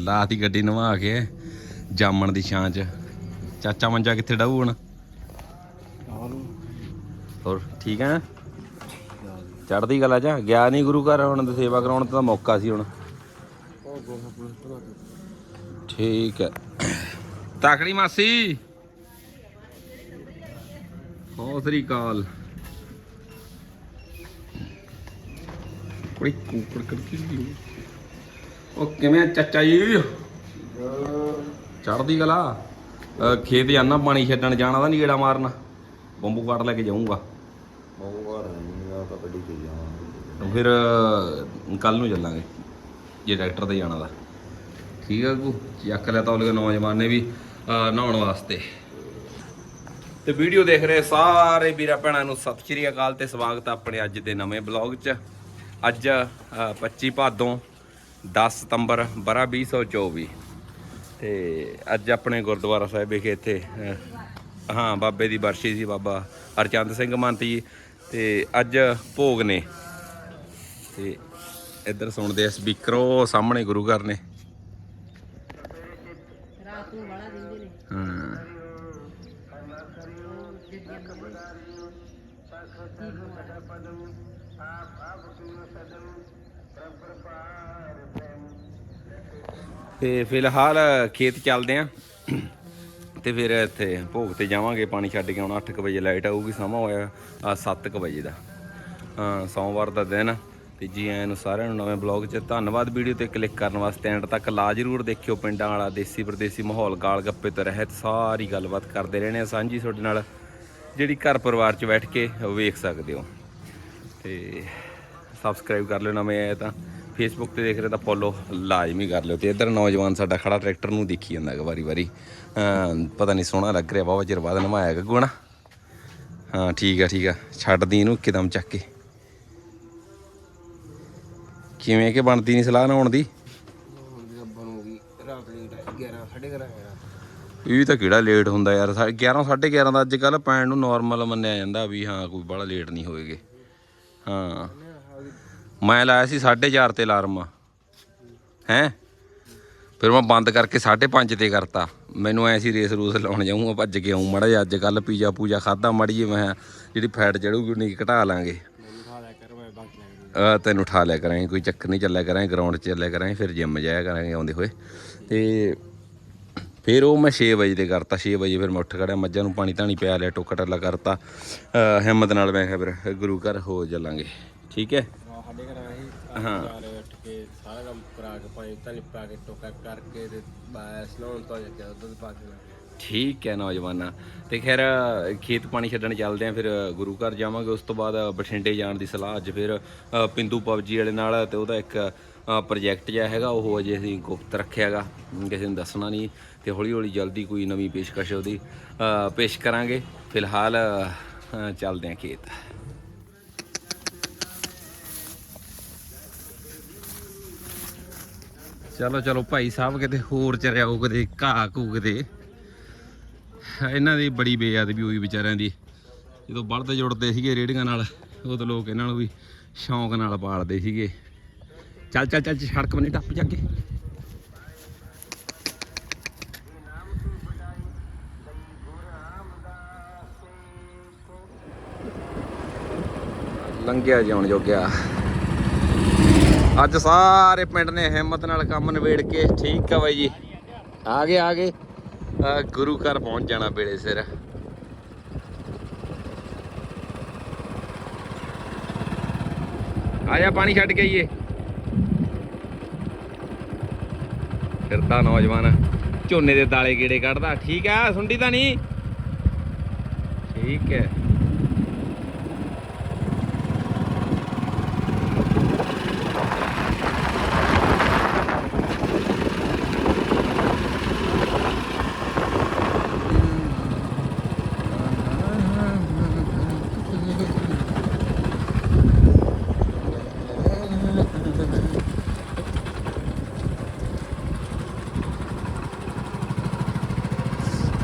ਲਾਤੀ ਗੱਡੀ ਨਵਾ ਕੇ ਜਾਮਣ ਦੀ ਛਾਂ ਚ। ਚਾਚਾ ਮੰਜਾ ਕਿੱਥੇ ਡਾਊ ਹੁਣ? ਹੋਰ ਠੀਕ ਹੈ ਚੜਦੀ ਗੱਲ ਆ? ਜਾ ਗਿਆ ਨਹੀਂ ਗੁਰੂ ਘਰ ਹੁਣ ਤੇ ਸੇਵਾ ਕਰਾਉਣ ਦਾ ਮੌਕਾ ਸੀ ਹੁਣ। ਠੀਕ ਹੈ ਤਾਕੜੀ ਮਾਸੀ। ਹੋ ਸ੍ਰੀ ਅਕਾਲ। ਕੋਈ ਕੁਕੜ ਕਰਦੀ ਉਹ ਕਿਵੇਂ ਆ ਚਾਚਾ ਜੀ? ਚੜਦੀ ਗਲਾ ਅਹ ਖੇਤ ਜਾਣਾ ਪਾਣੀ ਛੱਡਣ ਜਾਣਾ ਤਾਂ ਨਹੀਂ ਗੇੜਾ ਮਾਰਨਾ। ਬੰਬੂ ਕਾਟ ਲੈ ਕੇ ਜਾਊਂਗਾ। ਤਾਂ ਫਿਰ ਕੱਲ ਨੂੰ ਚੱਲਾਂਗੇ ਜੇ ਡਾਕਟਰ ਤੇ ਜਾਣਾ ਦਾ ਠੀਕ ਆ ਕੋ ਚੱਕ ਲਿਆ ਤਾਂ ਉਹਲੇ ਨੌਜਵਾਨ ਨੇ ਵੀ ਅਹ ਨਹਾਉਣ ਵਾਸਤੇ। ਤੇ ਵੀਡੀਓ ਦੇਖ ਰਹੇ ਸਾਰੇ ਵੀਰਾਂ ਭੈਣਾਂ ਨੂੰ ਸਤਿ ਸ਼੍ਰੀ ਅਕਾਲ ਤੇ ਸਵਾਗਤ ਆ ਆਪਣੇ ਅੱਜ ਦੇ ਨਵੇਂ ਬਲੌਗ 'ਚ। ਅੱਜ ਅ, 25 ਭਾਦੋਂ 10 ਸਤੰਬਰ ਬਰਾ 2024 ਤੇ ਅੱਜ ਆਪਣੇ ਗੁਰਦੁਆਰਾ ਸਾਹਿਬ ਵਿਖੇ ਇੱਥੇ ਹਾਂ, ਬਾਬੇ ਦੀ ਬਰਸ਼ੀ ਸੀ ਬਾਬਾ ਹਰਚੰਦ ਸਿੰਘ ਮੰਤ ਜੀ। ਤੇ ਅੱਜ ਭੋਗ ਨੇ। ਤੇ ਇੱਧਰ ਸੁਣਦੇ ਆ ਸਪੀਕਰ ਸਾਹਮਣੇ ਗੁਰੂ ਘਰ ਨੇ ਰਾਤ ਨੂੰ ਬੜਾ ਦਿੰਦੇ ਨੇ ਹਾਂ ਤੇ ਫਿਲਹਾਲ ਖੇਤ ਚੱਲਦੇ ਆਂ। ਤੇ ਫਿਰ ਇੱਥੇ ਭੋਗ ਤੇ ਜਾਵਾਂਗੇ, ਪਾਣੀ ਛੱਡ ਕੇ ਆਉਣਾ 8:00 ਵਜੇ ਲਾਈਟ ਆਊਗੀ, ਸਮਾਂ ਹੋਇਆ ਆ 7:00 ਵਜੇ ਦਾ। ਹਾਂ, ਸੋਮਵਾਰ ਦਾ ਦਿਨ ਤੇ ਜੀ ਆਇਆਂ ਨੂੰ ਸਾਰਿਆਂ ਨੂੰ ਨਵੇਂ ਬਲੌਗ 'ਚ ਧੰਨਵਾਦ। ਵੀਡੀਓ ਤੇ ਕਲਿੱਕ ਕਰਨ ਵਾਸਤੇ ਐਂਡ ਤੱਕ ਲਾ ਜਰੂਰ ਦੇਖਿਓ। ਪਿੰਡਾਂ ਵਾਲਾ, ਦੇਸੀ ਪ੍ਰਦੇਸੀ ਮਾਹੌਲ, ਗਾਲ ਗੱਪੇ ਤੋਂ ਰਹਿਤ ਸਾਰੀ ਗੱਲਬਾਤ ਕਰਦੇ ਰਹਿਣੇ ਆ। ਸਾਂਝੀ ਤੁਹਾਡੇ ਨਾਲ ਜਿਹੜੀ ਘਰ ਪਰਿਵਾਰ 'ਚ ਬੈਠ ਕੇ ਵੇਖ ਸਕਦੇ ਹੋ। ਤੇ ਸਬਸਕ੍ਰਾਈਬ ਕਰ ਲਿਓ ਨਵੇਂ ਆਏ ਤਾਂ। ਫੇਸਬੁੱਕ ਤੇ ਦੇਖ ਰਹੇ ਤਾਂ ਫੋਲੋ ਲਾਜ਼ਮੀ ਕਰ ਲਿਓ ਤੇ ਇੱਧਰ ਨੌਜਵਾਨ ਸਾਡਾ ਖੜਾ ਟਰੈਕਟਰ ਨੂੰ ਦੇਖੀ ਜਾਂਦਾ ਹੈ ਵਾਰੀ ਵਾਰੀ। ਪਤਾ ਨਹੀਂ ਸੋਹਣਾ ਲੱਗ ਰਿਹਾ ਬਾਬਾ ਚਿਰ ਬਾਅਦ ਨਮਾਇਆ ਗੱਗੂ ਨਾ ਹਾਂ, ਠੀਕ ਆ ਠੀਕ ਆ। ਛੱਡਦੀ ਇਹਨੂੰ ਇੱਕਦਮ ਚੱਕ ਕੇ। ਕਿਵੇਂ ਕਿ ਬਣਦੀ ਨਹੀਂ ਸਲਾਹ ਨਹਾਉਣ ਦੀ? ਬਣੂਗੀ ਰਾਤ ਲੇਟ 11 11:30 ਇਹ ਤਾਂ ਕਿਹੜਾ ਲੇਟ ਹੁੰਦਾ ਯਾਰ 11 11:30 ਦਾ ਅੱਜ ਕੱਲ ਪੈਣ ਨੂੰ ਨਾਰਮਲ ਮੰਨਿਆ ਜਾਂਦਾ ਵੀ ਹਾਂ, ਕੋਈ ਬੜਾ ਲੇਟ ਨਹੀਂ ਹੋਏਗੇ। ਹਾਂ। ਮੈਂ ਲਾਇਆ ਸੀ 4:30 ਤੇ ਅਲਾਰਮ। ਹੈ? ਫਿਰ ਮੈਂ ਬੰਦ ਕਰਕੇ 5:30 ਤੇ ਕਰਤਾ। ਮੈਨੂੰ ਐ ਸੀ ਰੇਸ ਰੂਸ ਲਾਉਣ ਜਾਊਂਗਾ ਭੱਜ ਕੇ ਆਉਂ ਮੜਾ ਜਿਹਾ ਅੱਜ ਕੱਲ ਪੀਜ਼ਾ ਪੂਜਾ ਖਾਦਾ ਮੜੀ ਜੀ ਮੈਂ ਕਿਹਾ ਜਿਹੜੀ ਫੈਟ ਚੜੂਗੀ ਉਨੀ ਕੁ ਘਟਾ ਲਾਂਗੇ। ਤੈਨੂੰ ਉਠਾ ਲਿਆ ਕਰਾਂਗੇ, ਕੋਈ ਚੱਕਰ ਨਹੀਂ, ਚੱਲਿਆ ਕਰਾਂਗੇ ਗਰਾਊਂਡ 'ਚ ਚੱਲਿਆ ਕਰਾਂਗੇ, ਫਿਰ ਜਿੰਮ ਜਾਇਆ ਕਰਾਂਗੇ ਆਉਂਦੇ ਹੋਏ। ਤੇ ਫਿਰ ਉਹ ਮੈਂ 6 ਵਜੇ ਤੇ ਕਰਤਾ 6 ਵਜੇ ਫਿਰ ਮੈਂ ਉੱਠ ਖੜਿਆ, ਮੱਝਾਂ ਨੂੰ ਪਾਣੀ ਧਾਣੀ ਪਿਆ, ਲਿਆ ਟੋਕਾ ਟੱਲਾ ਕਰਤਾ ਹਿੰਮਤ ਨਾਲ ਮੈਂ ਕਿਹਾ ਫਿਰ ਗੁਰੂ ਘਰ ਹੋ ਚੱਲਾਂਗੇ। ਠੀਕ ਹੈ? ਸਾਡੇ ਘਰ ਆਹੀ ਹਾਂ। ਚਾਰ ਉੱਠ ਕੇ ਸਾਰਾ ਕੰਮ ਕਰਾ ਕੇ ਪਾਣੀ ਧਾਨੀ ਪਾ ਕੇ ਟੋਕਾ ਕਰਕੇ ਤੇ ਬਸ ਨਹਾਉਣ ਤੋਂ ਜਾ ਕੇ ਦੁੱਧ ਪਾ ਕੇ ਠੀਕ ਹੈ ਨੌਜਵਾਨਾਂ। ਤੇ ਖੈਰ ਖੇਤ ਪਾਣੀ ਛੱਡਣ ਚੱਲਦੇ ਆਂ ਫਿਰ ਗੁਰੂ ਘਰ ਜਾਵਾਂਗੇ। ਉਸ ਤੋਂ ਬਾਅਦ ਬਠਿੰਡੇ ਜਾਣ ਦੀ ਸਲਾਹ ਅੱਜ ਫਿਰ ਅ, ਪਿੰਦੂ ਪਬਜੀ ਵਾਲੇ ਨਾਲ ਤੇ ਉਹਦਾ ਇੱਕ ਪ੍ਰੋਜੈਕਟ ਜਿਹਾ ਹੈਗਾ ਉਹ ਅਜੇ ਅਸੀਂ ਗੁਪਤ ਰੱਖਿਆਗਾ ਕਿਸੇ ਨੂੰ ਦੱਸਣਾ ਨਹੀਂ ਤੇ ਹੌਲੀ ਹੌਲੀ ਜਲਦੀ ਕੋਈ ਨਵੀਂ ਪੇਸ਼ਕਸ਼ ਉਹਦੀ ਅ, ਪੇਸ਼ ਕਰਾਂਗੇ। ਫਿਲਹਾਲ ਅ, ਚੱਲਦੇ ਆਂ ਖੇਤ। ਚਲੋ ਚਲੋ ਭਾਈ ਸਾਹਿਬ ਕਿਤੇ ਹੋਰ ਚਰਿਆਓ ਕਿਤੇ ਘਾਹ ਘੂ ਕਿਤੇ। ਇਹਨਾਂ ਦੀ ਬੜੀ ਬੇਅਦਬੀ ਹੋਈ ਵਿਚਾਰਿਆਂ ਦੀ। ਜਦੋਂ ਬਲਦ ਜੁੜਦੇ ਸੀਗੇ ਰੇੜੀਆਂ ਨਾਲ, ਉਦੋਂ ਲੋਕ ਇਹਨਾਂ ਨੂੰ ਵੀ ਸ਼ੌਂਕ ਨਾਲ ਪਾਲਦੇ ਸੀਗੇ। ਚੱਲ ਚੱਲ ਚੱਲ, ਸੜਕ ਬੰਨੇ ਟੱਪ ਜਾ ਕੇ ਲੰਘਿਆ ਜਿਉਣ ਜੋਗਿਆ। ਅੱਜ ਸਾਰੇ ਪਿੰਡ ਨੇ ਹਿੰਮਤ ਨਾਲ ਕੰਮ ਨਿਬੇੜ ਕੇ, ਠੀਕ ਆ ਬਾਈ ਜੀ। ਆ ਗਏ ਆ ਗਏ। ਗੁਰੂ ਘਰ ਪਹੁੰਚ ਜਾਣਾ ਵੇਲੇ ਸਿਰ। ਆਇਆ ਪਾਣੀ ਛੱਡ ਕੇ ਆਈਏ। ਫਿਰਦਾ ਨੌਜਵਾਨ, ਝੋਨੇ ਦੇ ਦਾਲੇ ਗੇੜੇ ਕੱਢਦਾ। ਠੀਕ ਆ, ਸੁੰਡੀ ਤਾਂ ਨਹੀਂ? ਠੀਕ ਹੈ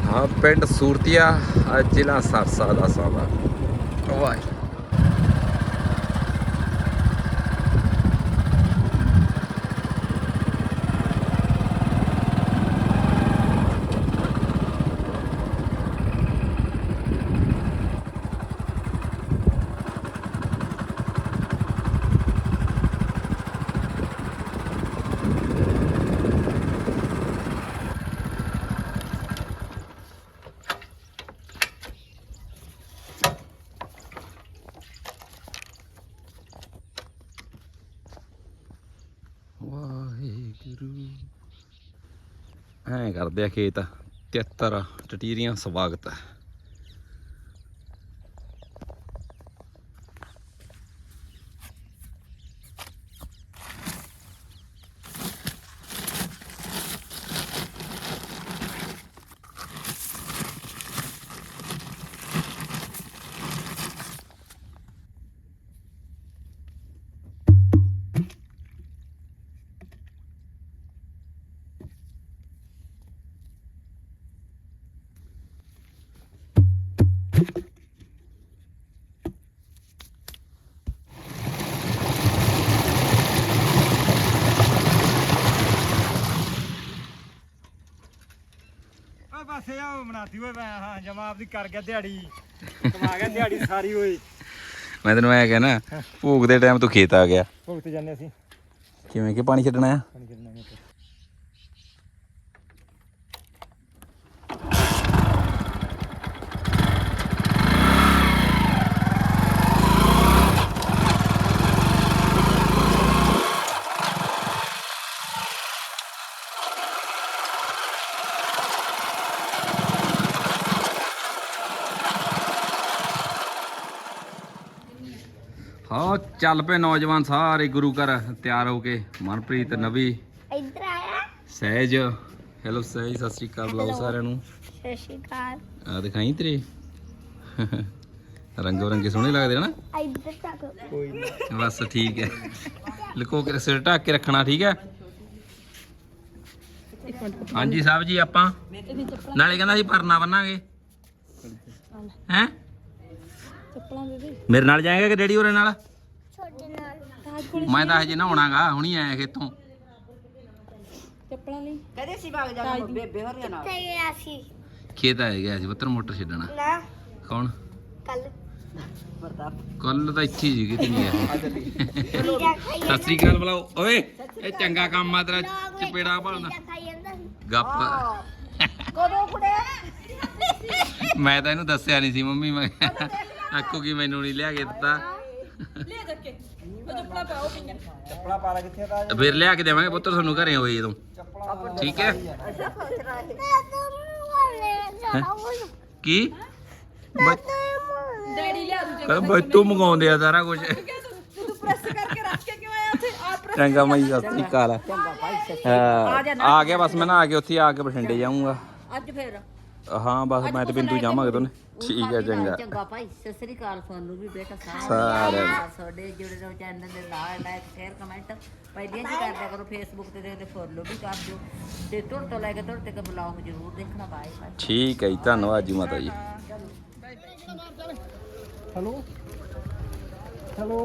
ਹਾਂ ਪਿੰਡ ਸੂਰਤੀਆ ਜ਼ਿਲ੍ਹਾ ਸਰਸਾ ਦਾ ਸਾਵਾ ਵਾਹ ਐਂ ਕਰਦੇ ਆ ਖੇਤ। 73 ਟਟੀਰੀਆਂ ਸਵਾਗਤ ਹੈ ਓਏ ਬਸ ਇਹ ਆ ਬਣਾਤੀ ਓਏ ਮੈਂ ਹਾਂ ਜਮਾ ਆਪਦੀ ਕਰ ਗਿਆ ਦਿਹਾੜੀ। ਕਮਾ ਗਿਆ ਦਿਹਾੜੀ ਸਾਰੀ ਓਏ। ਮੈਂ ਤੈਨੂੰ ਐ ਕਹਿਣਾ ਭੂਖ ਦੇ ਟਾਈਮ ਤੂੰ ਖੇਤ ਆ ਗਿਆ। ਭੁਗਤ ਜਾਂਦੇ ਅਸੀਂ। ਕਿਵੇਂ ਕਿ ਪਾਣੀ ਛੱਡਣਾ ਆ? ਪਾਣੀ ਨਹੀਂ ਹਾਂ ਚੱਲ ਪਏ ਨੌਜਵਾਨ ਸਾਰੇ ਗੁਰੂ ਘਰ ਤਿਆਰ ਹੋ ਕੇ। ਮਨਪ੍ਰੀਤ ਨਵੀ। ਇੱਧਰ ਆਇਆ। ਸਹਿਜ। ਹੈਲੋ ਸਹਿਜ ਸਤਿ ਸ਼੍ਰੀ ਅਕਾਲ ਬੁਲਾਓ ਸਾਰਿਆਂ ਨੂੰ। ਸਤਿ ਸ਼੍ਰੀ ਅਕਾਲ। ਆ ਦਿਖਾਈ ਤੇਰੇ। ਰੰਗ ਬਰੰਗੇ ਸੋਹਣੇ ਲੱਗਦੇ ਨਾ। ਇੱਧਰ ਤੱਕ ਕੋਈ ਨਹੀਂ ਬਸ ਠੀਕ ਹੈ। ਲੁਕੋ ਕੇ ਸਿਰ ਢੱਕ ਕੇ ਰੱਖਣਾ ਠੀਕ ਹੈ? ਹਾਂਜੀ ਸਾਹਿਬ ਜੀ ਆਪਾਂ ਨਾਲੇ ਕਹਿੰਦਾ ਸੀ ਪਰਨਾ ਬੰਨਾਂਗੇ। ਹੈ? ਚੱਪਲਾਂ ਦੇ ਦੇ। ਮੇਰੇ ਨਾਲ ਜਾਏਗਾ ਕਿ ਡੈਡੀ ਹੋਰੇ ਨਾਲ? ਨਾਲ ਮੈਂ ਤਾਂ ਹਜੇ ਨਹਾਉਣਾਗਾ ਹੁਣੀ ਆਇਆ ਖੇਤੋਂ। ਚੱਪਲਾਂ ਲਈ। ਤੇ ਗਿਆ ਸੀ? ਖੇਤ ਆਇਆ ਗਿਆ ਸੀ ਪੁੱਤਰ ਮੋਟਰ ਛੱਡਣਾ। ਨਾ ਕੌਣ? ਕੱਲ। ਕੱਲ ਤਾਂ ਇੱਥੇ ਹੀ ਸੀ ਕਿਤੇ ਨਹੀਂ ਆਇਆ ਪੀਜ਼ਾ ਖਾਈ ਸਤਿ ਸ੍ਰੀ ਅਕਾਲ ਬੁਲਾਓ। ਓਏ ਇਹ ਚੰਗਾ ਕੰਮ ਆ ਤੇਰਾ ਚਪੇੜਾ ਭਾਲਦਾ। ਗੱਪ। ਕਦੋਂ ਕੁੜੇ? ਮੈਂ ਤਾਂ ਇਹਨੂੰ ਦੱਸਿਆ ਨਹੀਂ ਸੀ ਮੰਮੀ ਮੈਂ ਆਖੋ ਕਿ ਮੈਨੂੰ ਨਹੀਂ ਲਿਆ ਕੇ ਦਿੱਤਾ। ਚੱਪਲਾ ਪਾ ਲੈ ਕਿੱਥੇ ਫਿਰ ਲਿਆ ਕੇ ਦੇਵਾਂਗੇ ਪੁੱਤਰ ਤੁਹਾਨੂੰ ਘਰੇ ਹੋਏ ਜਦੋਂ ਠੀਕ ਹੈ? ਕੀ? ਡੈਡੀ ਲਿਆ ਦੂ ਕਹਿੰਦਾ ਬੱਤੂ ਮੰਗਾਉਂਦੇ ਆ ਸਾਰਾ ਕੁਝ ਤੂੰ ਪ੍ਰੈਸ ਕਰਕੇ ਰੱਖ ਕੇ ਕਿਵੇਂ ਆਇਆ ਉੱਥੇ? ਆ ਪ੍ਰੈਸ ਚੰਗਾ ਮਈ ਸਤਿ ਸ੍ਰੀ ਅਕਾਲ। ਹਾਂ, ਆ ਗਿਆ ਬਸ ਮੈਂ ਨਾ ਆ ਕੇ ਉੱਥੇ ਆ ਕੇ ਬਠਿੰਡੇ ਜਾਊਂਗਾ। ਅੱਜ ਫੇਰ? ਹਾਂ ਬਸ ਮੈਂ ਤੇ ਬਿੰਦੂ ਜਾਵਾਂਗੇ ਦੋਨੇ। ਠੀਕ ਹੈ ਚੰਗਾ। ਚੰਗਾ ਭਾਈ ਸਤਿ ਸ੍ਰੀ ਅਕਾਲ ਤੁਹਾਨੂੰ ਵੀ ਬੇਟਾ। ਨੂੰ ਤੁਹਾਡੇ ਜੁੜੇ ਰਹੋ ਚੈਨਲ ਦੇ ਨਾਲ ਲਾਈਕ ਸ਼ੇਅਰ ਕਮੈਂਟ ਪਹਿਲੀਆਂ ਜੀ ਕਰਦਿਆ ਕਰੋ ਫੇਸਬੁੱਕ ਤੇ ਤੇ ਫੋਲੋ ਵੀ ਕਰ ਦਿਓ। ਤੇ ਤੁਰ ਤੋਂ ਲੈ ਕੇ ਤੁਰ ਤੱਕ ਬਲੌਗ ਜ਼ਰੂਰ ਦੇਖਣਾ ਬਾਏ ਬਾਏ ਠੀਕ ਹੈ ਜੀ ਧੰਨਵਾਦ ਜੀ ਮਾਤਾ ਜੀ। ਹੈਲੋ? ਹੈਲੋ?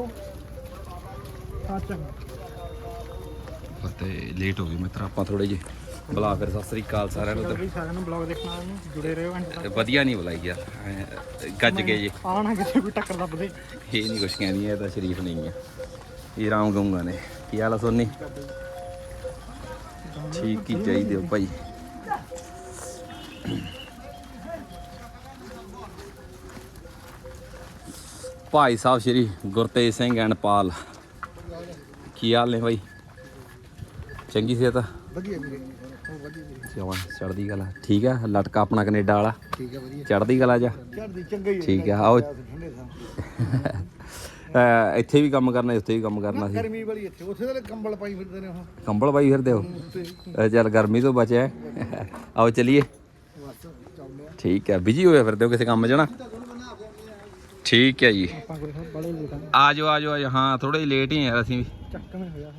ਹਾਂ ਚੰਗਾ। ਲੇਟ ਹੋ ਗਏ ਮਿੱਤਰ ਆਪਾਂ ਥੋੜੇ ਜਿਹੇ। ਬੁਲਾ ਫਿਰ ਸਤਿ ਸ੍ਰੀ ਅਕਾਲ ਸਾਰਿਆਂ ਨੂੰ ਵੀ ਸਾਰਿਆਂ ਨੂੰ ਬਲੌਗ ਦੇਖਣਾ ਨੂੰ ਜੁੜੇ ਰਹੋ ਘੰਟੇ ਤੇ ਤੱਕ ਵਧੀਆ ਨਹੀਂ ਬੁਲਾਈ ਯਾਰ ਐਂ ਗੱਜ ਗਏ ਜੀ। ਆਹ ਨਾ ਕਿਸੇ ਕੋਈ ਟੱਕਰ ਲੱਭ ਦੇ ਇਹ ਨਹੀਂ ਕੁਛ ਕਹਿੰਦੀ ਇਹ ਤਾਂ ਸ਼ਰੀਫ ਨਹੀਂ ਹੈ। ਇਹ ਰਾਮ ਗਊਂਗਾ ਨੇ। ਕੀ ਹਾਲ ਆ ਸੋਨੀ? ਠੀਕ ਹੀ ਚਾਹੀਦੇ ਹੋ ਭਾਈ। ਭਾਈ ਸਾਹਿਬ ਸ਼੍ਰੀ ਗੁਰਤੇਜ ਸਿੰਘ ਐਂਡ ਪਾਲ। ਕੀ ਹਾਲ ਨੇ ਭਾਈ? ਚੰਗੀ ਸਿਹਤ? ਆ ਵਧੀਆ ਵੀਰੇ ਵਧੀਆ ਵੀਰੇ ਚਵਾ ਚੜਦੀ ਕਲਾ। ਠੀਕ ਆ? ਲਟਕਾ ਆਪਣਾ ਕੈਨੇਡਾ ਵਾਲਾ। ਠੀਕ ਹੈ ਵਧੀਆ। ਚੜਦੀ ਕਲਾ ਜਾ ਚੜਦੀ ਚੰਗਾ ਹੀ ਠੀਕ ਆ ਆਓ। ਠੰਡੇ ਸਾਂ ਅਹ ਇੱਥੇ ਵੀ ਕੰਮ ਕਰਨਾ ਉੱਥੇ ਵੀ ਕੰਮ ਕਰਨਾ ਸੀ। ਗਰਮੀ ਵਾਲੀ ਇੱਥੇ। ਉੱਥੇ ਤਾਂ ਕੰਬਲ ਪਾਈ ਫਿਰਦੇ ਨੇ ਉਹ। ਕੰਬਲ ਪਾਈ ਫਿਰਦੇ ਹੋ? ਅਹ ਚੱਲ ਗਰਮੀ ਤੋਂ ਬਚਿਆ ਆਓ ਚਲੀਏ। ਠੀਕ ਹੈ ਬਿਜ਼ੀ ਹੋਏ ਫਿਰਦੇ ਹੋ ਕਿਸੇ ਕੰਮ 'ਚ ਨਾ? ਠੀਕ ਹੈ ਜੀ। ਆਪਾਂ ਕੋਈ ਬੜੇ ਲੇਟਾਂ ਆ ਜਾਓ ਆ ਜਾਓ ਆ ਜਾਓ। ਹਾਂ ਥੋੜੇ ਲੇਟ ਹੀ ਆ ਅਸੀਂ ਵੀ। ਚੱਕਵੇਂ ਹੋਇਆ।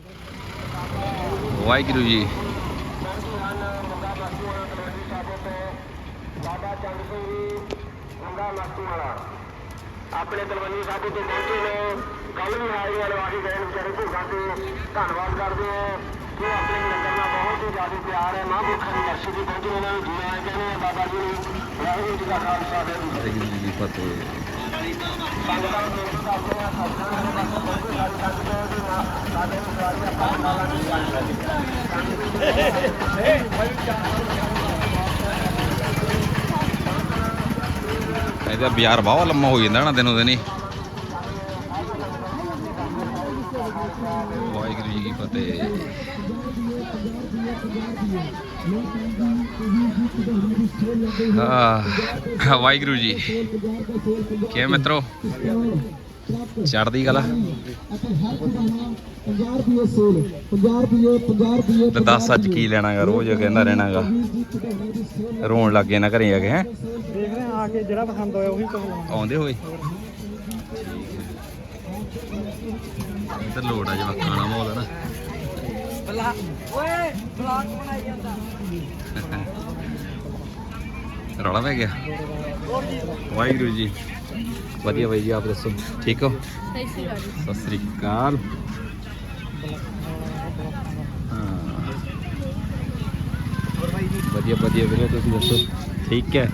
ਵਾਹਿਗੁਰੂ ਜੀ। ਆਪਣੇ ਤਲਵੰਡੀ ਸਾਬੂ ਤੋਂ ਪਹੁੰਚੇ ਨੇ। ਕੱਲ ਵੀ ਹਾਜ਼ਰੀ ਵਾਲੇ ਵਾਹੀ ਗਏ ਨੇ ਵਿਚਾਰੇ ਭੁੱਖਾਂ ਤੇ। ਧੰਨਵਾਦ ਕਰਦੇ ਹਾਂ। ਕਿ ਆਪਣੇ ਲੰਗਰ ਨਾਲ ਬਹੁਤ ਹੀ ਜ਼ਿਆਦਾ ਪਿਆਰ ਹੈ। ਮਹਾਂਪੁਰਖਾਂ ਦੀ ਦਰਸ਼ਨ ਦੀ ਪਹੁੰਚੇ ਉਹਨਾਂ ਨੂੰ ਜੀ ਆਇਆਂ ਕਹਿੰਦੇ ਆ ਬਾਬਾ ਜੀ ਨੂੰ ਵਾਹਿਗੁਰੂ ਜੀ ਦਾ ਖਾਲਸਾ ਵਾਹਿਗੁਰੂ ਜੀ ਵਾਹਿਗੁਰੂ ਜੀ ਕੀ ਇਹਦਾ ਬਾਜ਼ਾਰ ਬਹੁਤ ਲੰਮਾ ਹੋ ਜਾਂਦਾ ਨਾ ਦਿਨੋਂ ਦਿਨ ਹੀ। ਵਾਹਿਗੁਰੂ ਜੀ ਕੀ ਫਤਿਹ। ਹਾਂ, ਵਾਹਿਗੁਰੂ ਜੀ। ਕਿਵੇਂ ਮਿੱਤਰੋ? ਚੜਦੀ ਗੱਲ ਤੇ ਦੱਸ ਅੱਜ ਕੀ ਲੈਣਾਗਾ? ਰੋਜ਼ ਕਹਿੰਦਾ ਰਹਿਣਾਗਾ। ਰੋਣ ਲੱਗ ਗਏ ਨਾ ਘਰੇ ਆ ਕੇ, ਹੈ? ਆ ਕੇ ਜਿਹੜਾ ਪਸੰਦ ਹੋਇਆ ਉਹੀ ਕੋਲ ਆਉਂਦੇ। ਹੋਏ? ਇੱਧਰ ਲੋੜ ਆ ਜਵਾਕਾਂ ਦਾ ਮਾਹੌਲ ਹੈ ਨਾ। ਬਲਾ ਓਏ ਬਲਾਕ ਬਣਾਈ ਜਾਂਦਾ। ਰੌਲਾ ਪੈ ਗਿਆ? ਵਾਹਿਗੁਰੂ ਜੀ। ਵਧੀਆ ਬਾਈ ਜੀ ਆਪ ਦੱਸੋ। ਠੀਕ ਹੋ? ਸਤਿ ਸ੍ਰੀ ਅਕਾਲ। ਹਾਂ। ਵਧੀਆ ਵਧੀਆ ਵੀਰੇ ਤੁਸੀਂ ਦੱਸੋ? ਠੀਕ ਹੈ?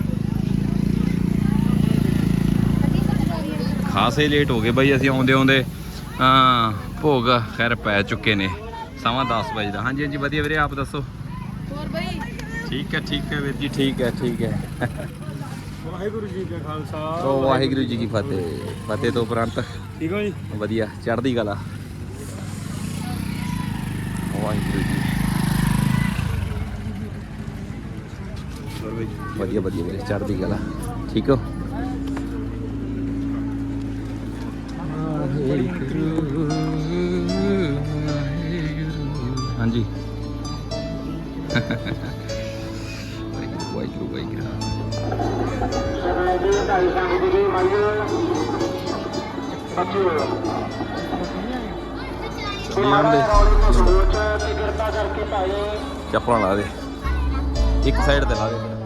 ਖਾਸੇ ਲੇਟ ਹੋ ਗਏ ਬਾਈ ਅਸੀਂ ਆਉਂਦੇ ਆਉਂਦੇ ਹਾਂ ਭੋਗ ਖੈਰ ਪੈ ਚੁੱਕੇ ਨੇ। ਸਮਾਂ 10 ਵਜੇ ਦਾ ਹਾਂਜੀ ਹਾਂਜੀ ਵਧੀਆ ਵੀਰੇ ਆਪ ਦੱਸੋ? ਹੋਰ ਬਈ? ਠੀਕ ਹੈ ਠੀਕ ਹੈ ਵੀਰ ਜੀ ਠੀਕ ਹੈ ਠੀਕ ਹੈ। ਵਾਹਿਗੁਰੂ ਜੀ ਕਾ ਖਾਲਸਾ। ਸੋ ਵਾਹਿਗੁਰੂ ਜੀ ਕੀ ਫਤਿਹ। ਫਤਿਹ ਤੋਂ ਉਪਰੰਤ ਠੀਕ ਹੋ ਜੀ? ਵਧੀਆ ਚੜ੍ਹਦੀ ਕਲਾ। ਵਾਹਿਗੁਰੂ ਜੀ। ਵਧੀਆ ਵਧੀਆ ਵੀਰੇ ਚੜ੍ਹਦੀ ਕਲਾ। ਠੀਕ ਹੋ? ਨਿਯਮ ਦੇ ਚੱਪਲਾਂ ਲਾ ਦੇ। ਇੱਕ ਸਾਈਡ ਤੇ ਲਾ ਦੇ।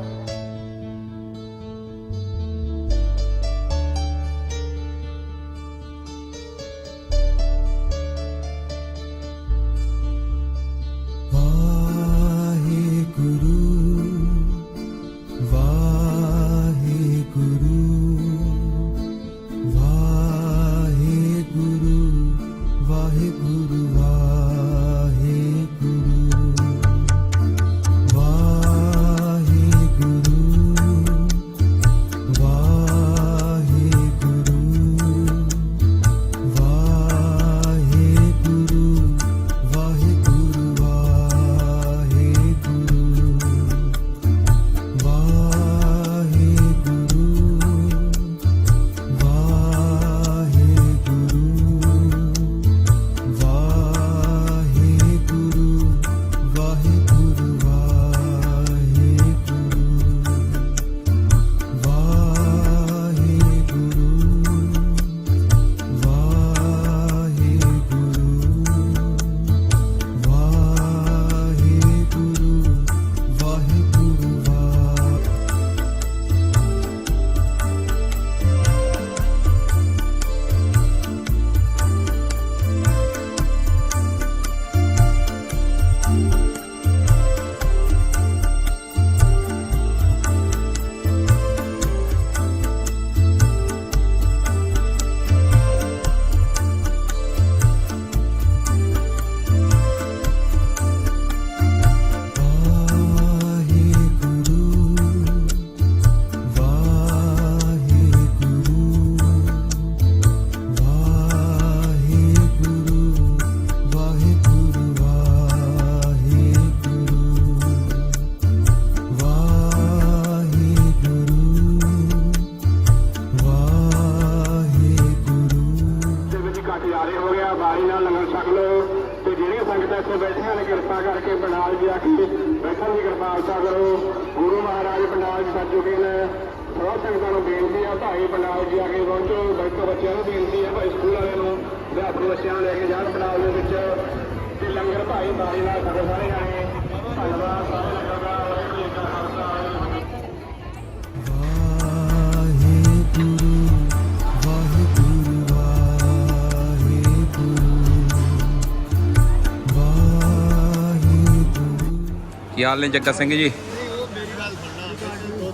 ਕੀ ਹਾਲ ਨੇ ਜੱਗਾ ਸਿੰਘ ਜੀ?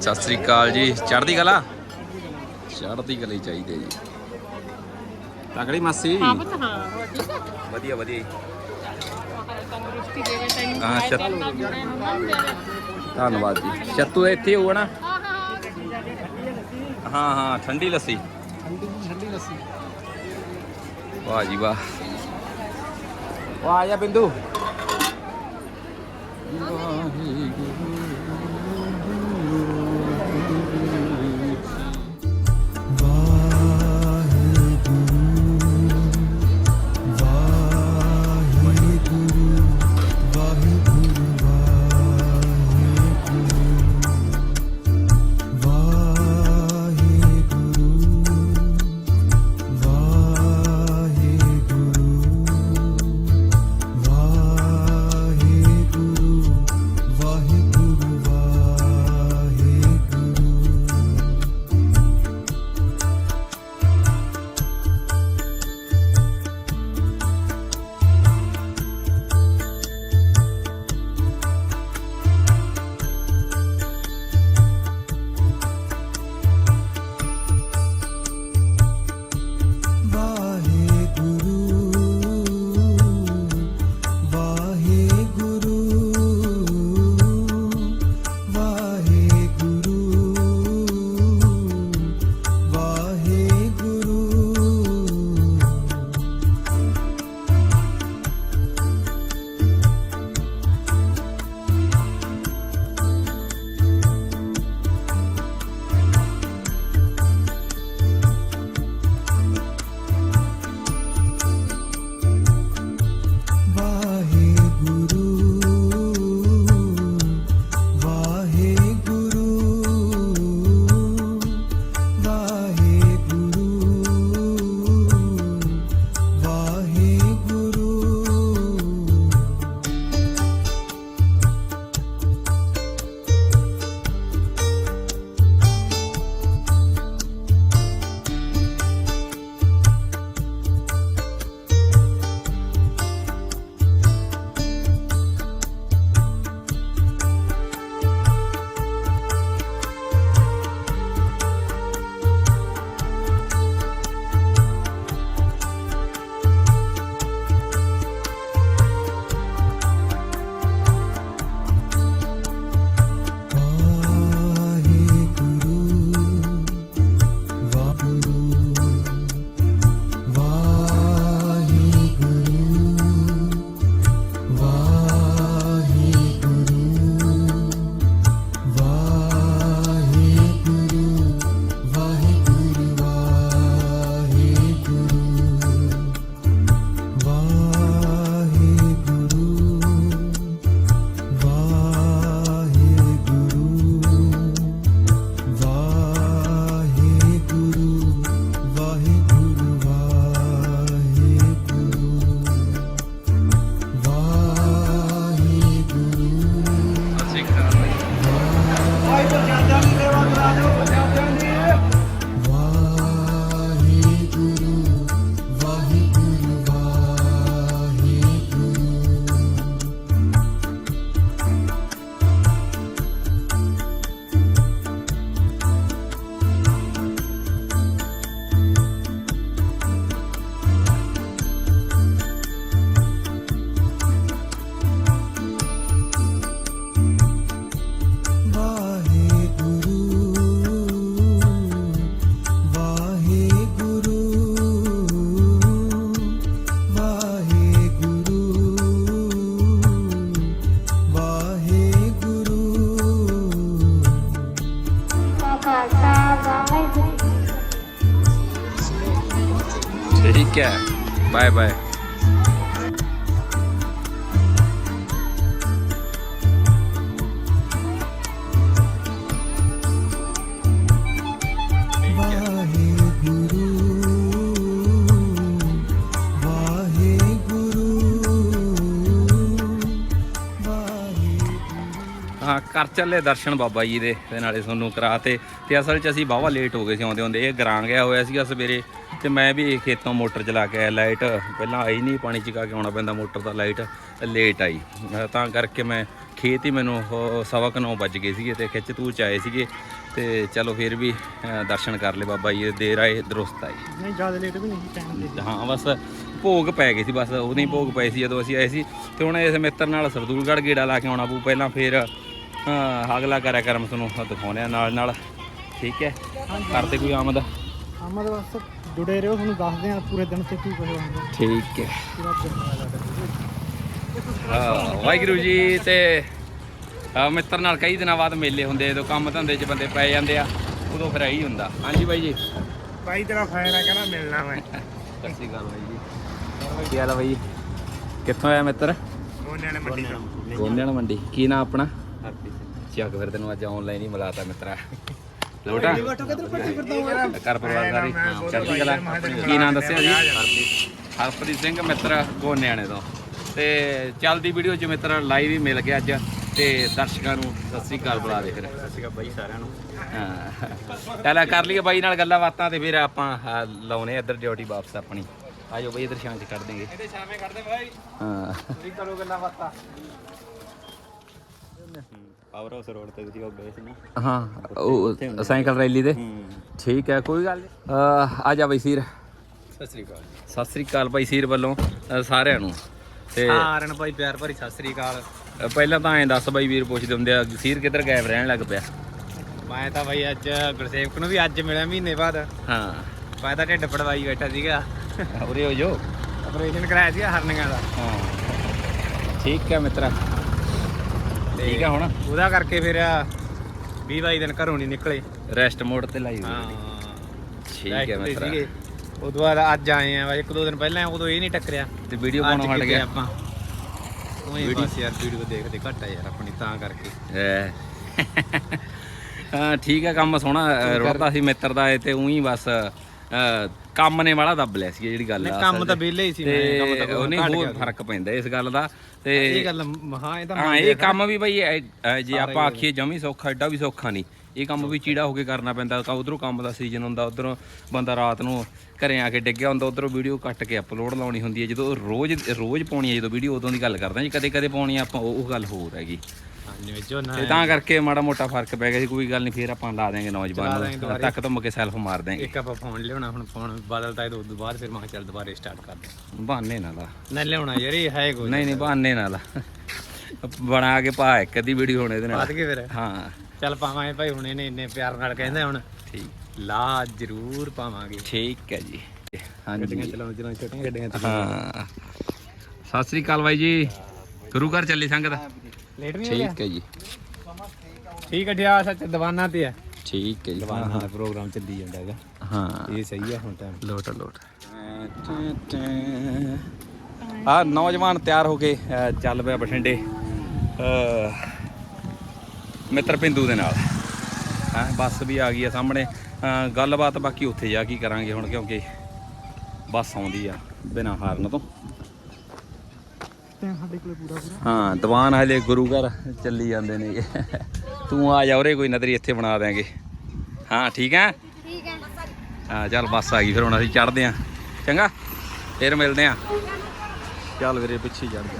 ਸਤਿ ਸ੍ਰੀ ਅਕਾਲ ਜੀ। ਚੜ੍ਹਦੀ ਕਲਾ? ਚੜ੍ਹਦੀ ਕਲਾ ਹੀ ਚਾਹੀਦੇ ਜੀ। ਤਕੜੀ ਮਾਸੀ। ਹਾਂ ਪੁੱਤ ਹਾਂ ਠੀਕ ਹੈ ਵਧੀਆ ਵਧੀਆ। ਜੀ ਤੰਦਰੁਸਤੀ ਦੇਵੇ ਤੈਨੂੰ ਹਾਂ ਧੰਨਵਾਦ ਜੀ। ਛੱਤੂ ਇੱਥੇ ਹੋਊਗਾ ਨਾ? ਹਾਂ ਹਾਂ ਠੰਡੀ ਲੱਸੀ। ਠੰਡੀ ਠੰਡੀ ਲੱਸੀ। ਵਾਹ ਜੀ ਵਾਹ। ਉਹ ਆ ਜਾ ਬਿੰਦੂ। ਹੈ। ਬਾਏ ਬਾਏ ਹਾਂ ਕਰ ਚੱਲੇ ਦਰਸ਼ਨ ਬਾਬਾ ਜੀ ਦੇ ਤੇ ਨਾਲੇ ਤੁਹਾਨੂੰ ਕਰਾਤੇ ਤੇ। ਅਸਲ 'ਚ ਅਸੀਂ ਬਾਵਾ ਲੇਟ ਹੋ ਗਏ ਸੀ ਆਉਂਦੇ ਆਉਂਦੇ ਇਹ ਗਰਾਂ ਗਿਆ ਹੋਇਆ ਸੀਗਾ ਸਵੇਰੇ। ਤੇ ਮੈਂ ਵੀ ਖੇਤੋਂ ਮੋਟਰ ਚਲਾ ਕੇ ਆਇਆ ਲਾਈਟ ਪਹਿਲਾਂ ਆਈ ਨਹੀਂ ਪਾਣੀ ਚਕਾ ਕੇ ਆਉਣਾ ਪੈਂਦਾ ਮੋਟਰ ਦਾ ਲਾਈਟ ਲੇਟ ਆਈ। ਤਾਂ ਕਰਕੇ ਮੈਂ ਖੇਤ ਹੀ ਮੈਨੂੰ ਸਵਾ ਕੁ ਵੱਜ ਗਏ ਸੀਗੇ ਤੇ ਖਿੱਚ ਤੂ ਚ ਆਏ ਸੀਗੇ ਤੇ ਚਲੋ ਫਿਰ ਵੀ ਦਰਸ਼ਨ ਕਰ ਲਏ ਬਾਬਾ ਜੀ ਦੇਰ ਆਏ ਦਰੁਸਤ ਆਏ। ਨਹੀਂ ਜ਼ਿਆਦਾ ਲੇਟ ਵੀ ਨਹੀਂ ਟਾਈਮ ਦੇ ਹਾਂ ਬਸ ਭੋਗ ਪੈ ਗਏ ਸੀ ਬਸ ਉਦੋਂ ਹੀ ਭੋਗ ਪਏ ਸੀ ਜਦੋਂ ਅਸੀਂ ਆਏ ਸੀ ਤੇ ਹੁਣ ਇਸ ਮਿੱਤਰ ਨਾਲ ਸਰਦੂਲਗੜ੍ਹ ਗੇੜਾ ਲਾ ਕੇ ਆਉਣਾ ਪਊ ਪਹਿਲਾਂ ਫਿਰ ਹਾਂ, ਅਗਲਾ ਕਰਿਆ ਕਰਮ ਤੁਹਾਨੂੰ ਦਿਖਾਉਣੇ ਨਾਲ ਨਾਲ ਠੀਕ ਹੈ? ਕਰਦੇ ਕੋਈ ਆਮਦ? ਆਮਦ ਵਾਸਤੇ ਜੁੜੇ ਰਹੋ ਤੁਹਾਨੂੰ ਦੱਸਦੇ ਆ ਪੂਰੇ ਦਿਨ ਤੇ ਕੀ ਕੁਝ ਹੁੰਦਾ ਠੀਕ ਹੈ। ਪੂਰਾ ਹਾਂ, ਵਾਹਿਗੁਰੂ ਜੀ ਤੇ ਅਹ ਮਿੱਤਰ ਨਾਲ ਕਈ ਦਿਨਾਂ ਬਾਅਦ ਮੇਲੇ ਹੁੰਦੇ ਜਦੋਂ ਕੰਮ ਧੰਦੇ 'ਚ ਬੰਦੇ ਪੈ ਜਾਂਦੇ ਆ ਉਦੋਂ ਫਿਰ ਇਹੀ ਹੁੰਦਾ। ਹਾਂਜੀ ਬਾਈ ਜੀ। ਬਾਈ ਤੇਰਾ ਫਾਇਰ ਆ ਕਹਿੰਦਾ ਮਿਲਣਾ ਮੈਂ। ਸਤਿ ਸ਼੍ਰੀ ਅਕਾਲ ਬਾਈ ਜੀ। ਕੀ ਹਾਲ ਆ ਬਾਈ? ਜੀ? ਕਿੱਥੋਂ ਆਇਆ ਮਿੱਤਰ? ਗੋਨਿਆਂ ਨੇ ਮੰਡੀ ਤੋਂ। ਗੋਨਿਆਣ ਮੰਡੀ। ਕੀ ਨਾਂ ਆਪਣਾ? ਚੱਕ ਫਿਰ ਤੈਨੂੰ ਅੱਜ ਆਨਲਾਈਨ ਹੀ ਮਿਲਾਤਾ ਮਿੱਤਰਾ। ਲੋਟਾ ਘਰ ਪਰਿਵਾਰ ਸਾਰੀ। ਚੜ੍ਹਦੀ ਕਲਾ। ਕੀ ਨਾਂ ਦੱਸਿਆ ਜੀ? ਹਰਪ੍ਰੀਤ ਸਿੰਘ। ਮਿੱਤਰ ਗੋਨਿਆਣੇ ਤੋਂ। ਤੇ ਚੱਲਦੀ ਵੀਡੀਓ 'ਚ ਮਿੱਤਰ ਲਾਈਵ ਹੀ ਮਿਲ ਗਿਆ ਅੱਜ। ਤੇ ਦਰਸ਼ਕਾਂ ਨੂੰ ਸਤਿ ਸ੍ਰੀ ਅਕਾਲ ਬੁਲਾ ਦੇ ਫਿਰ। ਸਤਿ ਸ੍ਰੀ ਅਕਾਲ ਬਾਈ ਸਾਰਿਆਂ ਨੂੰ। ਹਾਂ। ਚੱਲ ਕਰ ਲਈਏ ਬਾਈ ਨਾਲ ਗੱਲਾਂ ਬਾਤਾਂ ਤੇ ਫਿਰ ਆਪਾਂ ਲਾਉਣੇ ਇੱਧਰ ਡਿਊਟੀ ਵਾਪਸ ਆਪਣੀ। ਆਜੋ ਬਾਈ ਇੱਧਰ ਸ਼ਾਮ 'ਚ ਕੱਢ ਦੇਂਗੇ। ਇਹਦੇ ਸ਼ਾਮੇ ਕੱਢਦੇ ਬਾਈ। ਹਾਂ। ਤੁਸੀਂ ਕਰੋ ਗੱਲਾਂ ਬਾਤਾਂ। ਪਾਵਰ ਹਾਊਸ ਰੋਡ ਤੇ ਤੁਸੀਂ ਉਹ ਗਏ ਸੀ ਨਾ? ਹਾਂ ਉਹ ਸਾਈਕਲ ਰੈਲੀ ਦੇ। ਠੀਕ ਹੈ ਕੋਈ ਗੱਲ ਨਹੀਂ। ਆ ਜਾ ਬਈ ਸੀਰ। ਸਤਿ ਸ੍ਰੀ ਅਕਾਲ। ਸਤਿ ਸ੍ਰੀ ਅਕਾਲ ਬਾਈ ਸੀਰ ਵੱਲੋਂ ਸਾਰਿਆਂ ਨੂੰ। ਤੇ ਸਾਰਨ ਭਾਈ ਪਿਆਰ ਭਰੀ ਸਤਿ ਸ੍ਰੀ ਅਕਾਲ। ਪਹਿਲਾਂ ਤਾਂ ਐਂ ਦੱਸ ਬਾਈ ਵੀਰ ਪੁੱਛਦੇ ਹੁੰਦੇ ਆ ਸੀਰ ਕਿੱਧਰ ਗਾਇਬ ਰਹਿਣ ਲੱਗ ਪਿਆ? ਮੈਂ ਤਾਂ ਬਾਈ ਅੱਜ ਗੁਰਸੇਵਕ ਨੂੰ ਵੀ ਅੱਜ ਮਿਲਿਆ ਮਹੀਨੇ ਬਾਅਦ। ਹਾਂ। ਮੈਂ ਤਾਂ ਢਿੱਡ ਪੜਵਾਈ ਬੈਠਾ ਸੀਗਾ। ਉਰੇ ਹੋ ਜੋ ਆਪਰੇਸ਼ਨ ਕਰਾਇਆ ਸੀਗਾ ਹਰਨੀਆਂ ਦਾ। ਹਾਂ। ਠੀਕ ਹੈ ਮਿੱਤਰਾ। ਠੀਕ ਹੈ ਹੁਣ? ਉਹਦਾ ਕਰਕੇ ਫਿਰ 20 22 ਦਿਨ ਘਰੋਂ ਨਹੀਂ ਨਿਕਲੇ। ਰੈਸਟ ਮੋਡ ਤੇ ਲਾਈ ਹੋਈ ਹਾਂ। ਠੀਕ ਹੈ ਮਿੱਤਰਾ ਉਦੋਂ ਬਾਅਦ ਅੱਜ ਆਏ ਆ ਇੱਕ ਦੋ ਦਿਨ ਪਹਿਲਾਂ ਉਦੋਂ ਇਹ ਨਹੀਂ ਟੱਕਰਿਆ। ਤੇ ਵੀਡੀਓ ਅੱਜ ਪਾਉਣੋਂ ਹਟ ਕਿਤੇ ਗਿਆ। ਆਪਾਂ। ਉਹੀ ਬਸ ਯਾਰ ਵੀਡੀਓ ਦੇਖਦੇ ਘੱਟ ਆ ਯਾਰ ਆਪਣੀ ਤਾਂ ਕਰਕੇ। ਐ। ਹਾਂ ਠੀਕ ਹੈ ਕੰਮ ਸੋਹਣਾ ਅ, ਸੀ ਮਿੱਤਰ ਦਾ ਇਹ ਤੇ ਉਹੀ ਬਸ ਅ, ਕੰਮ ਨੇ ਵਾਲਾ ਦੱਬ ਲਿਆ ਸੀ ਜਿਹੜੀ ਗੱਲ ਆ ਕੰਮ ਤਾਂ। ਵਿਹਲੇ ਹੀ ਸੀ ਮੈਂ, ਕੰਮ ਤਾਂ ਤੇ ਘੱਟ ਹੋਰ। ਫ਼ਰਕ ਪੈਂਦਾ ਇਸ ਗੱਲ ਦਾ। ਤੇ ਇਹ ਗੱਲ ਮਹਾ ਇਹ ਤਾਂ ਹਾਂ ਇਹ ਕੰਮ ਵੀ ਬਈ ਜੇ ਆਪਾਂ ਆਖੀਏ ਜਮੀ ਸੌਖਾ ਐਡਾ ਵੀ ਸੌਖਾ ਨਹੀਂ। ਇਹ ਕੰਮ ਵੀ ਚੀੜਾ ਹੋ ਕੇ ਕਰਨਾ ਪੈਂਦਾ ਕਾ ਉਧਰੋਂ ਕੰਮ ਦਾ ਸੀਜ਼ਨ ਹੁੰਦਾ ਉਧਰੋਂ ਬੰਦਾ ਰਾਤ ਨੂੰ ਘਰੇ ਆ ਕੇ ਡਿੱਗਿਆ ਹੁੰਦਾ ਉਧਰੋਂ ਵੀਡੀਓ ਕੱਟ ਕੇ ਅਪਲੋਡ ਲਾਉਣੀ ਹੁੰਦੀ ਹੈ। ਜਦੋਂ ਰੋਜ਼ ਰੋਜ਼ ਪਾਉਣੀ ਹੈ ਜਦੋਂ ਵੀਡੀਓ ਉਦੋਂ ਦੀ ਗੱਲ ਕਰਦਾ ਜੀ ਕਦੇ ਕਦੇ ਪਾਉਣੀ ਆ ਆਪਾਂ ਉਹ ਉਹ ਗੱਲ ਹੋਰ ਹੈਗੀ। ਹਾਂਜੀ ਵਿੱਚੋਂ ਨਾ ਤੇ ਤਾਂ ਕਰਕੇ ਮਾੜਾ ਮੋਟਾ ਫ਼ਰਕ ਪੈ ਗਿਆ ਸੀ ਕੋਈ ਗੱਲ ਨਹੀਂ ਫੇਰ ਆਪਾਂ ਲਾ ਦੇਾਂਗੇ ਨੌਜਵਾਨ ਨੂੰ। ਤੱਕ ਤੋਂ ਕੇ ਸੈਲਫ ਮਾਰ ਦੇਾਂਗੇ ਇੱਕ ਆਪਾਂ ਫੋਨ ਲਿਆਉਣਾ ਹੁਣ ਫੋਨ ਬਦਲਤਾ ਇਹ ਤੋਂ ਉਦੋਂ ਬਾਅਦ ਫਿਰ ਮੈਂ ਚੱਲ ਦੁਬਾਰੇ ਸਟਾਰਟ ਕਰਦੇ ਬਹਾਨੇ ਨਾਲ ਆ। ਨਾ ਲਿਆਉਣਾ ਯਾਰ ਇਹ ਹੈ ਕੋਈ ਨਹੀਂ ਨਹੀਂ ਬਹਾਨੇ ਨਾਲ। ਬਣਾ ਕੇ ਪਾ ਇੱਕ ਅੱਧੀ ਵੀਡੀਓ ਹੋਣੇ ਇਹਦੇ ਨਾਲ। ਕੇ ਫਿਰ। ਹਾਂ। ਚੱਲ ਪਾਵਾਂਗੇ ਭਾਈ ਹੁਣ ਇਹਨੇ ਇੰਨੇ ਪਿਆਰ ਨਾਲ ਕਹਿੰਦਾ ਹੁਣ। ਠੀਕ। ਲਾ ਜ਼ਰੂਰ ਪਾਵਾਂਗੇ। ਠੀਕ ਹੈ ਜੀ। ਗੱਡੀਆਂ ਹਾਂਜੀ ਚਲਾਉਣ ਚਲਾਉਣ ਛੋਟੀਆਂ ਗੱਡੀਆਂ ਹਾਂ। ਸਤਿ ਸ੍ਰੀ ਅਕਾਲ ਬਾਈ ਜੀ। ਗੁਰੂ ਘਰ ਚੱਲੀ ਸੰਗਤ? ਲੇਟ ਨਹੀਂ ਹੋ ਗਿਆ? ਠੀਕ ਹੈ ਜੀ। ਠੀਕ ਹੈ ਠਿਆ ਸੱਚ ਦੀਵਾਨਾਂ ਤੇ ਹੈ ਠੀਕ ਹੈ ਜੀ। ਦੀਵਾਨਾਂ ਦਾ ਪ੍ਰੋਗਰਾਮ ਚੱਲੀ ਜਾਂਦਾ ਹੈਗਾ। ਹਾਂ। ਇਹ ਸਹੀ ਹੈ ਹੁਣ ਟਾਈਮ ਲੋਟ ਲੋਟ ਆ। ਨੌਜਵਾਨ ਤਿਆਰ ਹੋ ਕੇ ਚੱਲ ਪਿਆ ਬਠਿੰਡੇ। ਮਿੱਤਰ ਪਿੰਦੂ ਦੇ ਨਾਲ। ਹਾਂ ਬੱਸ ਵੀ ਆ ਗਈ ਆ ਸਾਹਮਣੇ। ਗੱਲਬਾਤ ਬਾਕੀ ਉੱਥੇ ਜਾ ਕੇ ਕਰਾਂਗੇ ਹੁਣ ਕਿਉਂਕਿ ਬੱਸ ਆਉਂਦੀ ਆ ਬਿਨਾਂ ਹਾਰਨ ਤੋਂ। ਹਾਂ ਦੀਵਾਨ ਹਲੇ ਗੁਰੂ ਘਰ ਚੱਲੀ ਜਾਂਦੇ ਨੇ। ਤੂੰ ਆ ਜਾ ਉਰੇ ਕੋਈ ਨਦਰੀ ਇੱਥੇ ਬਣਾ ਦਿਆਂਗੇ। ਹਾਂ ਠੀਕ ਹੈ ਠੀਕ ਹੈ ਹਾਂ ਚੱਲ ਬੱਸ ਆ ਗਈ ਫਿਰ ਹੁਣ ਅਸੀਂ ਚੜਦੇ ਆਂ। ਚੰਗਾ? ਫਿਰ ਮਿਲਦੇ ਆਂ। ਚੱਲ ਵੀਰੇ ਪਿੱਛੇ ਹੀ ਚੜਦੇ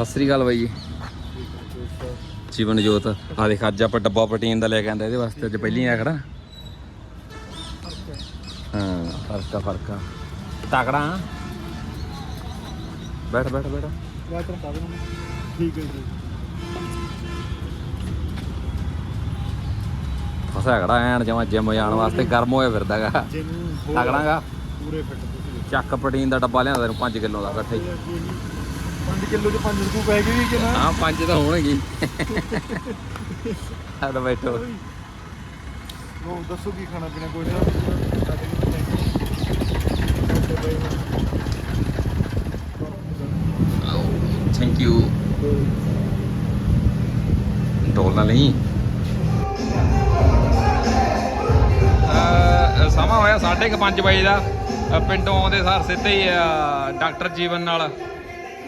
ਸਤਿ ਸ੍ਰੀ ਅਕਾਲ ਬਾਈ ਜੀ। ਜੀਵਨ ਜੋਤ। ਆ ਦੇਖ, ਅੱਜ ਆਪਾਂ ਡੱਬਾ ਪ੍ਰੋਟੀਨ ਦਾ ਲੈ ਕੇ ਆਂਦਾ ਇਹਦੇ ਵਾਸਤੇ ਅੱਜ ਪਹਿਲੀ ਆ ਖੜਾ। ਹਾਂ, ਫ਼ਰਕ ਆ ਤਕੜਾ ਬੈਠ ਬੈਠ ਬੈਠ। ਠੀਕ ਹੈ ਜੀ ਫਸਿਆ ਖੜਾ, ਐਨ ਜਮਾ ਜਿਮ ਜਾਣ ਵਾਸਤੇ, ਗਰਮ ਹੋਇਆ ਫਿਰਦਾਗਾ। ਤਕੜਾਗਾ। ਪੂਰੇ ਫਿੱਟ ਚੱਕ ਪ੍ਰੋਟੀਨ ਦਾ ਡੱਬਾ ਲਿਆਂਦਾ ਤੈਨੂੰ 5 ਕਿਲੋ ਦਾ, ਇਕੱਠੇ 5 ਕਿਲੋ ਚ 5 ਸਕੂ ਪੈ ਗਈ ਕਿ ਨਾ? ਹਾਂ 5 ਤਾਂ ਹੋਣਗੇ। ਆ ਤਾਂ ਬੈਠੋ। ਉਹ ਦੱਸੋ ਕੀ ਖਾਣਾ ਪੀਣਾ ਕੁਝ ਥੈਂਕ ਯੂ ਡੋਲਣਾ ਨਹੀਂ ਸਮਾਂ ਹੋਇਆ 5:30 ਵਜੇ ਦਾ। ਪਿੰਡੋਂ ਆਉਂਦੇ ਸਾਰ ਸਿੱਧੇ ਹੀ ਡਾਕਟਰ ਜੀਵਨ ਨਾਲ।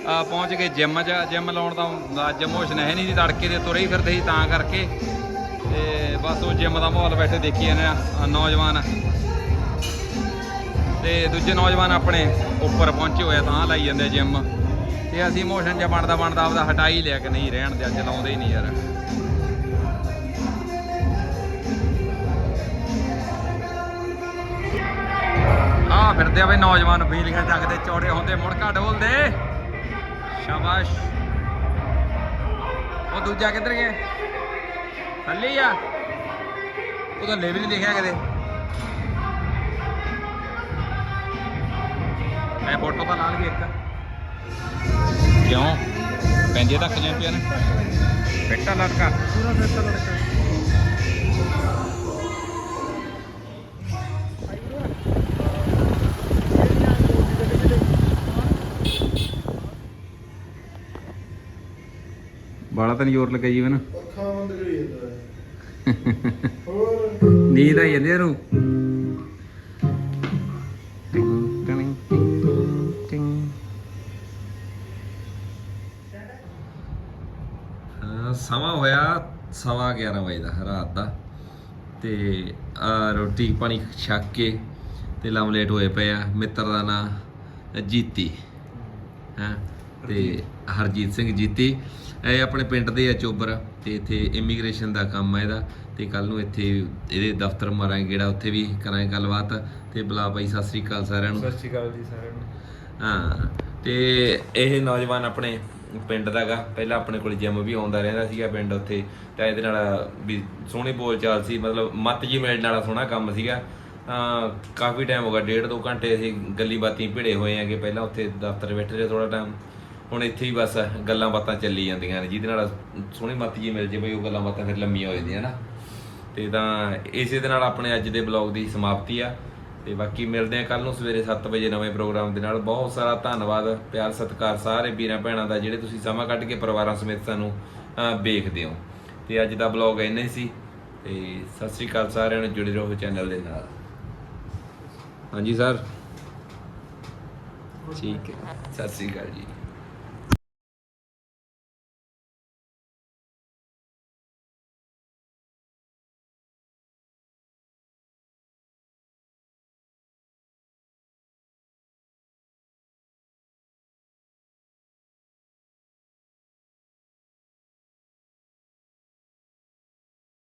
ਪਹੁੰਚ ਗਏ ਜਿਮ 'ਚ। ਜਿਮ ਲਾਉਣ ਦਾ ਅੱਜ ਮੋਸ਼ਨ ਹੈ ਨਹੀਂ ਸੀ, ਤੜਕੇ ਦੇ ਤੁਰੇ ਹੀ ਫਿਰਦੇ ਸੀ ਤਾਂ ਕਰਕੇ। ਤੇ ਬਸ ਉਹ ਜਿਮ ਦਾ ਮਾਹੌਲ ਬੈਠੇ ਦੇਖੀ ਜਾਂਦੇ ਆ ਨੌਜਵਾਨ। ਤੇ ਦੂਜੇ ਨੌਜਵਾਨ ਆਪਣੇ ਉੱਪਰ ਪਹੁੰਚੇ ਹੋਏ ਤਾਂ ਲਾਈ ਜਾਂਦੇ ਜਿਮ। ਤੇ ਅਸੀਂ ਮੋਸ਼ਨ ਜਿਹਾ ਬਣਦਾ ਬਣਦਾ ਆਪਦਾ ਹਟਾ ਹੀ ਲਿਆ ਕਿ ਨਹੀਂ, ਰਹਿਣ ਦੇ, ਅੱਜ ਲਾਉਂਦੇ ਹੀ ਨਹੀਂ ਯਾਰ। ਆ ਫਿਰਦੇ ਆ ਬਈ ਨੌਜਵਾਨ ਬੀਲੀਆਂ ਜਗਦੇ ਚੌੜੇ ਹੁੰਦੇ, ਮੁੜਕਾ ਡੋਲਦੇ। ਸ਼ਾਬਾਸ਼। ਉਹ ਦੂਜਾ ਕਿੱਧਰ ਗਿਆ? ਥੱਲੇ ਆ। ਉਹ ਤਾਂ ਲੈ ਵੀ ਨਹੀਂ ਦੇਖਿਆ ਕਦੇ। ਮੈਂ ਫੋਟੋ ਤਾਂ ਲਾ ਲਈ ਇੱਕ। ਕਿਉਂ? ਪੈਂਜੇ ਤੱਕ ਚੈਂਪੀਅਨ ਬੇਟਾ ਲੜਕਾ ਪੂਰਾ ਫਿੱਟ ਲੜਕਾ। ਬਾਲਾ ਤਾਂ ਨਹੀਂ ਜ਼ੋਰ ਲੱਗਾ ਜੀਵਨ। ਨੀਂਦ ਆਈ ਜਾਂਦੀ ਇਹਨੂੰ। ਟਿੰਗ ਟਿੰਗ ਟਿੰਗ ਟਿੰਗ। ਹਾਂ ਸਮਾਂ ਹੋਇਆ ਸਵਾ 11 ਵਜੇ ਦਾ ਰਾਤ ਦਾ। ਤੇ ਆ ਰੋਟੀ ਪਾਣੀ ਛੱਕ ਕੇ ਤੇ ਲਮਲੇਟ ਹੋਏ ਪਏ ਆ। ਮਿੱਤਰ ਦਾ ਨਾਂ ਜੀਤੀ। ਹਾਂ ਤੇ ਹਰਜੀਤ ਸਿੰਘ ਜੀਤੀ। ਇਹ ਆਪਣੇ ਪਿੰਡ ਦੇ ਆ ਚੋਬਰ ਤੇ ਇੱਥੇ ਇਮੀਗ੍ਰੇਸ਼ਨ ਦਾ ਕੰਮ ਆ ਇਹਦਾ ਤੇ ਕੱਲ ਨੂੰ ਇੱਥੇ ਇਹਦੇ ਦਫ਼ਤਰ ਮਾਰਾਂਗੇ ਗੇੜਾ ਉੱਥੇ ਵੀ ਕਰਾਂਗੇ ਗੱਲਬਾਤ ਤੇ ਬੁਲਾ ਭਾਈ ਸਤਿ ਸ੍ਰੀ ਅਕਾਲ ਸਾਰਿਆਂ ਨੂੰ। ਸਤਿ ਸ਼੍ਰੀ ਅਕਾਲ ਜੀ ਸਾਰਿਆਂ ਨੂੰ। ਹਾਂ ਤੇ ਇਹ ਨੌਜਵਾਨ ਆਪਣੇ ਪਿੰਡ ਦਾਗਾ ਪਹਿਲਾਂ ਆਪਣੇ ਕੋਲ ਜਿਮ ਵੀ ਆਉਂਦਾ ਰਹਿੰਦਾ ਸੀਗਾ ਪਿੰਡ ਉੱਥੇ ਤਾਂ ਇਹਦੇ ਨਾਲ ਵੀ ਸੋਹਣੀ ਬੋਲਚਾਲ ਸੀ ਮਤਲਬ ਮੱਤ ਜੀ ਮਿਲਣ ਵਾਲਾ ਸੋਹਣਾ ਕੰਮ ਸੀਗਾ। ਕਾਫੀ ਟਾਈਮ ਹੋ ਗਿਆ ਡੇਢ ਦੋ ਘੰਟੇ ਅਸੀਂ ਗੱਲੀ ਬਾਤੀ ਭਿੜੇ ਹੋਏ ਆਂਗੇ ਪਹਿਲਾਂ ਉੱਥੇ ਦਫ਼ਤਰ ਬੈਠੇ ਰਹੇ ਥੋੜਾ ਟਾਈਮ ਹੁਣ ਇੱਥੇ ਹੀ ਬਸ ਗੱਲਾਂ ਬਾਤਾਂ ਚੱਲੀ ਜਾਂਦੀਆਂ ਨੇ, ਜਿਹਦੇ ਨਾਲ ਸੋਹਣੀ ਮੱਤ ਜੀ ਮਿਲ ਜੇ ਬਈ, ਉਹ ਗੱਲਾਂ ਬਾਤਾਂ ਫਿਰ ਲੰਮੀਆਂ ਹੋ ਜਾਂਦੀਆਂ ਨਾ। ਤੇ ਤਾਂ ਇਸੇ ਦੇ ਨਾਲ ਆਪਣੇ ਅੱਜ ਦੇ ਬਲੌਗ ਦੀ ਸਮਾਪਤੀ ਆ। ਤੇ ਬਾਕੀ ਮਿਲਦੇ ਆ ਕੱਲ ਨੂੰ ਸਵੇਰੇ 7 ਵਜੇ ਨਵੇਂ ਪ੍ਰੋਗਰਾਮ ਦੇ ਨਾਲ। ਬਹੁਤ ਸਾਰਾ ਧੰਨਵਾਦ, ਪਿਆਰ, ਸਤਿਕਾਰ ਸਾਰੇ ਵੀਰਾਂ ਭੈਣਾਂ ਦਾ, ਜਿਹੜੇ ਤੁਸੀਂ ਸਮਾਂ ਕੱਢ ਕੇ ਪਰਿਵਾਰਾਂ ਸਮੇਤ ਸਾਨੂੰ ਵੇਖਦੇ ਹੋ। ਤੇ ਅੱਜ ਦਾ ਬਲੌਗ ਇੰਨਾ ਹੀ ਸੀ। ਤੇ ਸਤਿ ਸ੍ਰੀ ਅਕਾਲ ਸਾਰਿਆਂ ਨੂੰ, ਜੁੜੇ ਰਹੋ ਚੈਨਲ ਦੇ ਨਾਲ। ਹਾਂਜੀ ਸਰ। ਠੀਕ ਹੈ। ਸਤਿ ਸ੍ਰੀ ਅਕਾਲ ਜੀ।